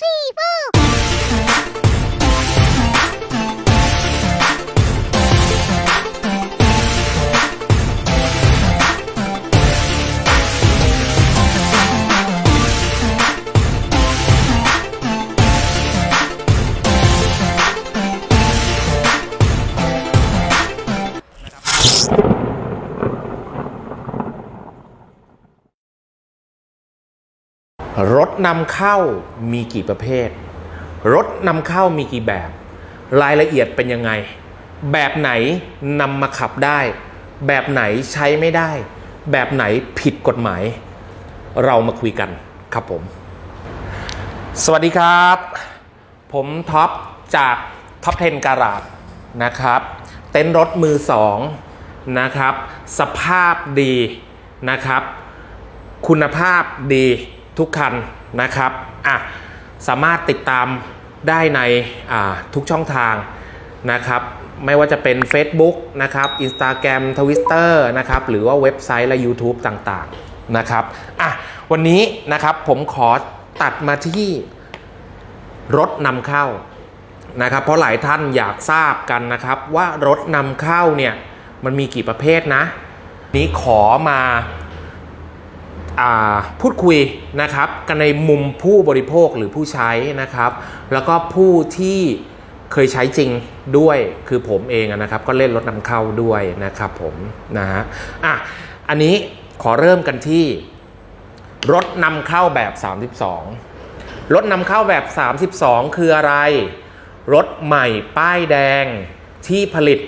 you ถนำเข้ามีกี่ประเภท รถนำเข้ามีกี่แบบ รายละเอียดเป็นยังไง แบบไหนนำมาขับได้ แบบไหนใช้ไม่ได้ แบบไหนผิดกฎหมาย เรามาคุยกันครับผม สวัสดีครับ ผมท็อปจากท็อป10การาดนะครับ เต็นท์รถมือสองนะครับ สภาพดีนะครับ คุณภาพดี ทุกคันนะครับอะสามารถติดตามได้ในอ่าทุกช่องทางนะครับ ไม่ว่าจะเป็น Facebook นะครับ Instagram Twitter นะครับ หรือว่าเว็บไซต์และ YouTube ต่างๆนะครับอะวันนี้นะครับผมขอตัดมาที่รถนำเข้านะครับ เพราะหลายท่านอยากทราบกันนะครับว่ารถนำเข้าเนี่ยมันมีกี่ประเภทนะ นี้ขอมาอ่า พูดคุยนะครับกันในมุมผู้บริโภคหรือผู้ใช้นะครับ แล้วก็ผู้ที่เคยใช้จริงด้วยคือผมเองนะครับ ก็เล่นรถนำเข้าด้วยนะครับผมนะฮะอะอันนี้ขอเริ่มกันที่ รถนำเข้าแบบ 32 รถนำเข้าแบบ 32 คืออะไร รถใหม่ป้ายแดงที่ผลิต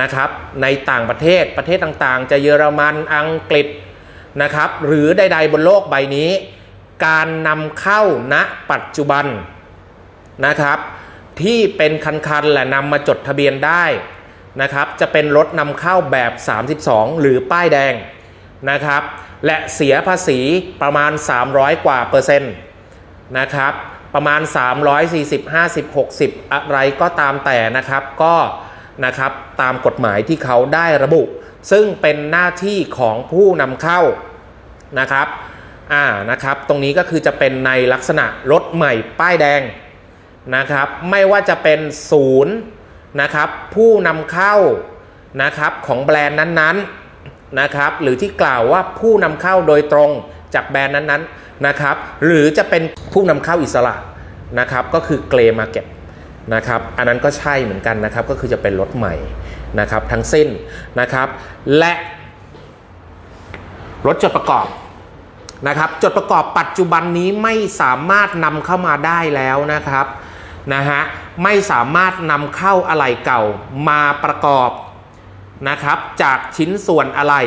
นะครับในต่างประเทศประเทศต่างๆ จะเยอรมันอังกฤษ นะครับ หรือใด ๆ บนโลกใบนี้ การนำเข้าณปัจจุบันนะครับ ที่เป็นคันๆและนำมาจดทะเบียนได้นะครับ จะเป็นรถนำเข้าแบบ 32 หรือป้ายแดงนะครับ และเสียภาษีประมาณ 300 กว่าเปอร์เซ็นต์นะครับ ประมาณ 340 50 60 อะไรก็ตามแต่นะครับ ก็นะครับตามกฎหมายที่เขาได้ระบุ ซึ่งเป็นหน้าที่ของผู้นำเข้านะครับอ่านะครับตรงนี้ก็คือจะเป็นในลักษณะรถใหม่ป้ายแดงนะครับไม่ว่าจะเป็นศูนย์นะครับผู้นำเข้านะครับของแบรนด์นั้นๆนะครับหรือที่กล่าวว่าผู้นำเข้าโดยตรงจากแบรนด์นั้นๆนะครับหรือจะเป็นผู้นำเข้าอิสระนะครับก็คือเกรมาเก็ตนะครับอันนั้นก็ใช่เหมือนกันนะครับก็คือจะเป็นรถใหม่ นะครับทั้งสิ้นนะครับ และรถจดประกอบนะครับจดประกอบปัจจุบันนี้ไม่สามารถนำเข้ามาได้แล้วนะครับนะฮะไม่สามารถนำเข้าอะไหล่เก่ามาประกอบนะครับจากชิ้นส่วนอะไหล่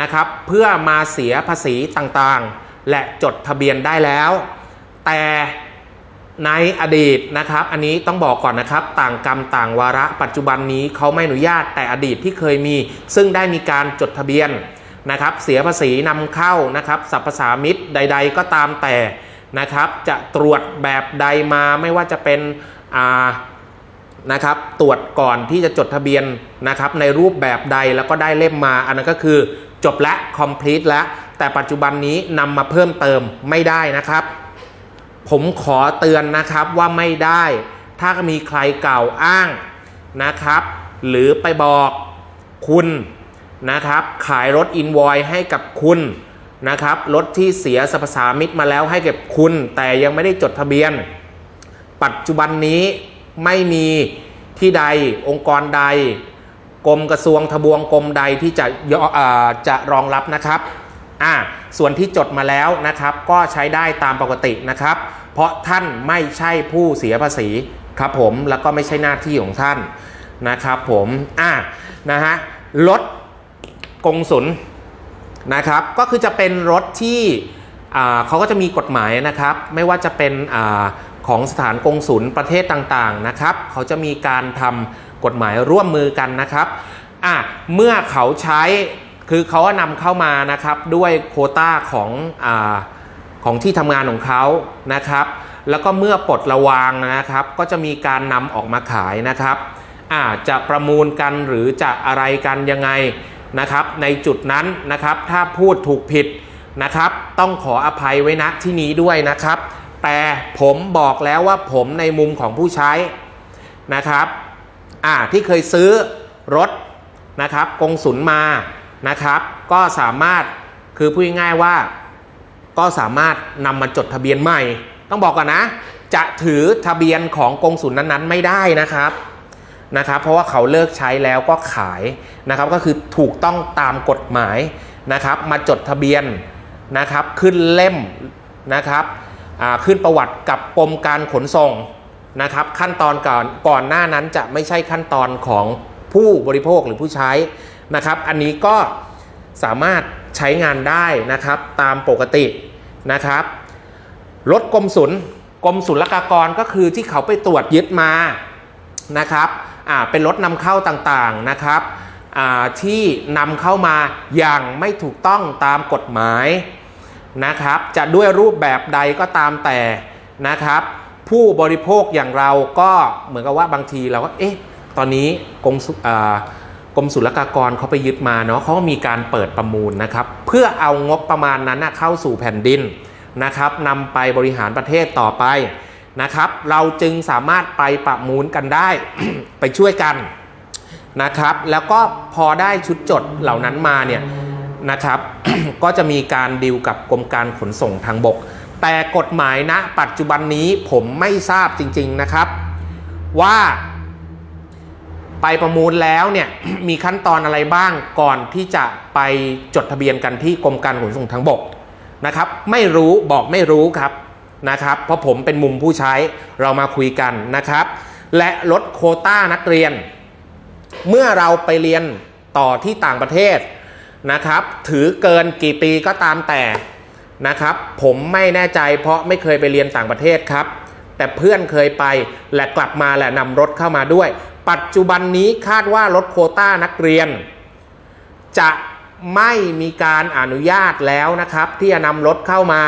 นะครับเพื่อมาเสียภาษีต่างๆ และจดทะเบียนได้แล้ว แต่ ในอดีตนะครับ อันนี้ต้องบอกก่อนนะครับ ต่างกรรมต่างวาระ ปัจจุบันนี้เขาไม่อนุญาตแต่อดีตที่เคยมี ซึ่งได้มีการจดทะเบียนนะครับ เสียภาษีนำเข้านะครับสรรพสามิตใด ๆ ก็ตามแต่นะครับ จะตรวจแบบใดมาไม่ว่าจะเป็นอ่านะครับ ตรวจก่อนที่จะจดทะเบียนนะครับ ในรูปแบบใดแล้วก็ได้เล่มมา อันนั้นก็คือจบและ complete แล้วแต่ปัจจุบันนี้นำมาเพิ่มเติมไม่ได้นะครับ ผมขอเตือนนะครับว่าไม่ได้ ถ้ามีใครกล่าวอ้างนะครับ หรือไปบอกคุณนะครับ ขายรถอินวอยให้กับคุณนะครับ รถที่เสียสรรพสามิตมาแล้วให้กับคุณ แต่ยังไม่ได้จดทะเบียน ปัจจุบันนี้ไม่มีที่ใดองค์กรใด กรมกระทรวงทบวงกรมใดที่จะจะรองรับนะครับ อ่าส่วนที่จดมาแล้วนะครับ ก็ใช้ได้ตามปกตินะครับ เพราะท่านไม่ใช่ผู้เสียภาษีครับผมแล้วก็ไม่ใช่หน้าที่ของท่านนะครับผมอ่านะฮะรถกงสุลนะครับก็คือจะเป็นรถที่อ่าเขาก็จะมีกฎหมายนะครับ ไม่ว่าจะเป็นอาของสถานกงศุลประเทศต่างๆนะครับ เขาจะมีการทำกฎหมายร่วมมือกันนะครับอะเมื่อเขาใช้ คือเขาก็นำเข้ามานะครับด้วยโคต้าของอของที่ทำงานของเขานะครับ แล้วก็เมื่อปลดระวางนะครับ ก็จะมีการนำออกมาขายนะครับอาจะประมูลกันหรือจะอะไรกันยังไงนะครับ ในจุดนั้นนะครับ ถ้าพูดถูกผิดนะครับ ต้องขออภัยไว้ณที่นี้ด้วยนะครับ แต่ผมบอกแล้วว่าผมในมุมของผู้ใช้นะครับอ่าที่เคยซื้อรถนะครับกงสุนมา นะครับ ก็สามารถคือพูดง่ายว่า ก็สามารถนำมาจดทะเบียนใหม่ ต้องบอกก่อนนะ จะถือทะเบียนของกงสุลนั้นๆ ไม่ได้นะครับนะครับ เพราะว่าเขาเลิกใช้แล้วก็ขายนะครับ ก็คือถูกต้องตามกฎหมายนะครับ มาจดทะเบียนนะครับ ขึ้นเล่มนะครับขึ้นประวัติกับกรมการขนส่งนะครับ ขั้นตอนก่อนก่อนหน้านั้นจะไม่ใช่ขั้นตอนของผู้บริโภคหรือผู้ใช้ นะครับ อันนี้ก็สามารถใช้งานได้นะครับตามปกตินะครับ รถกรมศุลกรมศุลกากรก็คือที่เขาไปตรวจยึดมานะครับอ่าเป็นรถนำเข้าต่างๆนะครับอ่าที่นำเข้ามาอย่างไม่ถูกต้องตามกฎหมายนะครับ จะด้วยรูปแบบใดก็ตามแต่นะครับ ผู้บริโภคอย่างเราก็เหมือนกับว่าบางทีเราก็เอ๊ะตอนนี้กรมศุอ่า กรมศุลกากรเขาไปยึดมาเนาะเขาก็มีการเปิดประมูลนะครับ เพื่อเอางบประมาณนั้นนะเข้าสู่แผ่นดินนะครับนำไปบริหารประเทศต่อไปนะครับ เราจึงสามารถไปประมูลกันได้ไปช่วยกันนะครับ แล้วก็พอได้ชุดจดเหล่านั้นมาเนี่ยนะครับ ก็จะมีการดิวกับกรมการขนส่งทางบก แต่กฎหมายณปัจจุบันนี้ผมไม่ทราบจริง ๆนะครับ ว่า ไปประมูลแล้วเนี่ยมีขั้นตอนอะไรบ้างก่อนที่จะไปจดทะเบียนกันที่กรมการขนส่งทางบกนะครับ ไม่รู้บอกไม่รู้ครับนะครับ เพราะผมเป็นมุมผู้ใช้เรามาคุยกันนะครับ และลดโคต้านักเรียน เมื่อเราไปเรียนต่อที่ต่างประเทศนะครับ ถือเกินกี่ปีก็ตามแต่นะครับ ผมไม่แน่ใจเพราะไม่เคยไปเรียนต่างประเทศครับ แต่เพื่อนเคยไปและกลับมาและนำรถเข้ามาด้วย ปัจจุบันนี้คาดว่าลดโควต้านักเรียน จะไม่มีการอนุญาตแล้วนะครับ ที่จะนำรถเข้ามา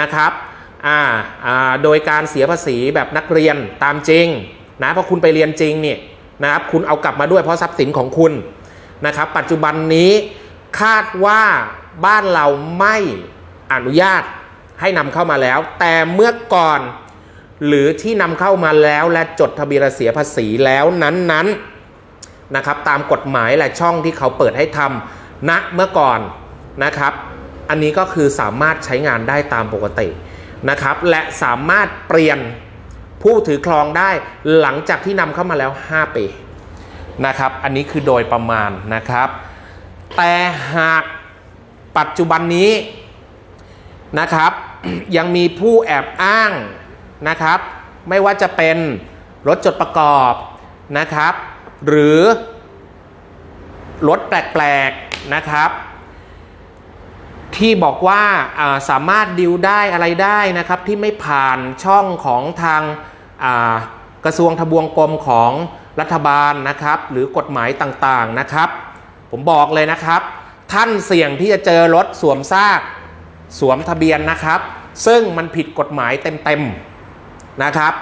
นะครับอ่าอ่าโดยการเสียภาษีแบบนักเรียนตามจริงนะเพราะคุณไปเรียนจริงเนี่ยนะครับคุณเอากลับมาด้วยเพราะทรัพย์สินของคุณนะครับ ปัจจุบันนี้คาดว่าบ้านเราไม่อนุญาตให้นำเข้ามาแล้ว แต่เมื่อก่อน หรือที่นำเข้ามาแล้วและจดทะเบียนเสียภาษีแล้วนั้นๆนะครับ ตามกฎหมายและช่องที่เขาเปิดให้ทำณเมื่อก่อนนะครับ อันนี้ก็คือสามารถใช้งานได้ตามปกตินะครับ และสามารถเปลี่ยนผู้ถือครองได้หลังจากที่นำเข้ามาแล้ว 5 ปีนะครับ อันนี้คือโดยประมาณนะครับ แต่หากปัจจุบันนี้นะครับ ยังมีผู้แอบอ้าง นะครับ ไม่ว่าจะเป็นรถจดประกอบนะครับ หรือรถแปลกๆนะครับ ที่บอกว่าาสามารถดิวได้อะไรได้นะครับ ที่ไม่ผ่านช่องของทางากระทรวงทบวงกรมของรัฐบาลนะครับ หรือกฎหมายต่างๆนะครับ ผมบอกเลยนะครับ ท่านเสี่ยงที่จะเจอรถสวมซาก สวมทะเบียนนะครับ ซึ่งมันผิดกฎหมายเต็มๆ นะครับ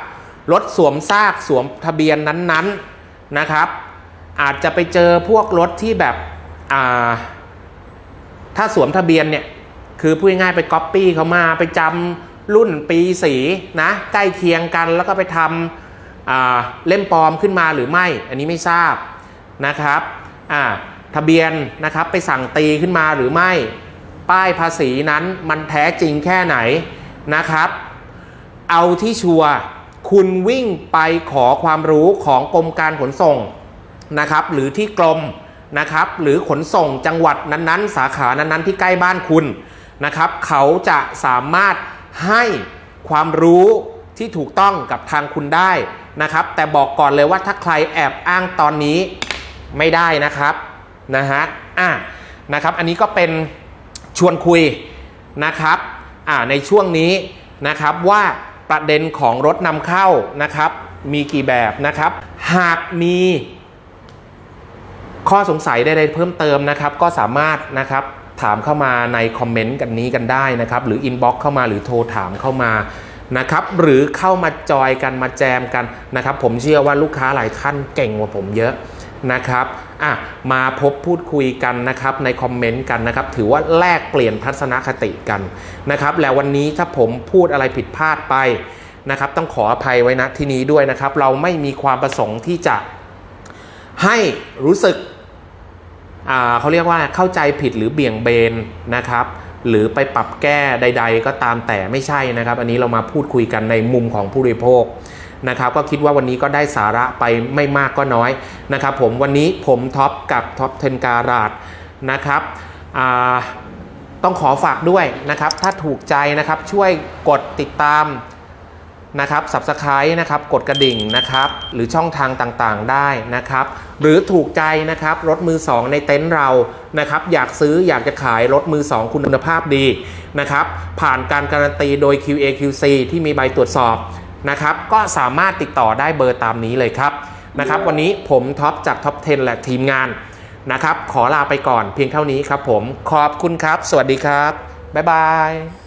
รถสวมซากสวมทะเบียนนั้นๆนะครับ อาจจะไปเจอพวกรถที่แบบอ่าถ้าสวมทะเบียนเนี่ยคือพูดง่ายไปก๊อปปี้เขามาไปจำรุ่นปีสีนะใกล้เคียงกันแล้วก็ไปทำอ่าเล่มปลอมขึ้นมาหรือไม่ อันนี้ไม่ทราบนะครับอ่าทะเบียนนะครับไปสั่งตีขึ้นมาหรือไม่ ป้ายภาษีนั้นมันแท้จริงแค่ไหนนะครับ เอาที่ชัวร์คุณวิ่งไปขอความรู้ของกรมการขนส่งนะครับ หรือที่กรมนะครับ หรือขนส่งจังหวัดนั้นๆ สาขานั้นๆ ที่ใกล้บ้านคุณนะครับ เขาจะสามารถให้ความรู้ที่ถูกต้องกับทางคุณได้นะครับ แต่บอกก่อนเลยว่าถ้าใครแอบอ้างตอนนี้ไม่ได้นะครับนะฮะอะนะครับ อันนี้ก็เป็นชวนคุยนะครับอ่าในช่วงนี้นะครับว่า ประเด็นของรถนำเข้านะครับ มีกี่แบบนะครับ หากมีข้อสงสัยใดๆเพิ่มเติมนะครับ ก็สามารถนะครับถามเข้ามาในคอมเมนต์กันนี้กันได้นะครับ หรืออินบ็อกซ์เข้ามาหรือโทรถามเข้ามานะครับ หรือเข้ามาจอยกันมาแจมกันนะครับ ผมเชื่อว่าลูกค้าหลายท่านเก่งกว่าผมเยอะนะครับ อะมาพบพูดคุยกันนะครับในคอมเมนต์กันนะครับ ถือว่าแลกเปลี่ยนทัศนคติกันนะครับ แล้ววันนี้ถ้าผมพูดอะไรผิดพลาดไปนะครับ ต้องขออภัยไว้ณที่นี้ด้วยนะครับ เราไม่มีความประสงค์ที่จะให้รู้สึกอ่าเขาเรียกว่าเข้าใจผิดหรือเบี่ยงเบนนะครับ หรือไปปรับแก้ใด ๆ ก็ตามแต่ไม่ใช่นะครับ อันนี้เรามาพูดคุยกันในมุมของผู้บริโภค นะครับก็คิดว่าวันนี้ก็ได้สาระไปไม่มากก็น้อยนะครับผมวันนี้ผมท็อปกับท็อปเทนการาดนะครับต้องขอฝากด้วยนะครับ ถ้าถูกใจนะครับช่วยกดติดตามนะครับ subscribe นะครับ กดกระดิ่งนะครับ หรือช่องทางต่างๆได้นะครับ หรือถูกใจนะครับ รถมือ 2 ในเต็นท์เรา นะครับ อยากซื้ออยากจะขายรถมือ 2 คุณภาพดีนะครับ ผ่านการการันตีโดย QA QC ที่มีใบตรวจสอบ นะครับก็สามารถติดต่อได้เบอร์ตามนี้เลยครับนะครับวันนี้ผมท็อปจากท็อป 10 และทีมงานนะครับขอลาไปก่อนเพียงเท่านี้ครับผมขอบคุณครับ สวัสดีครับ บ๊ายบาย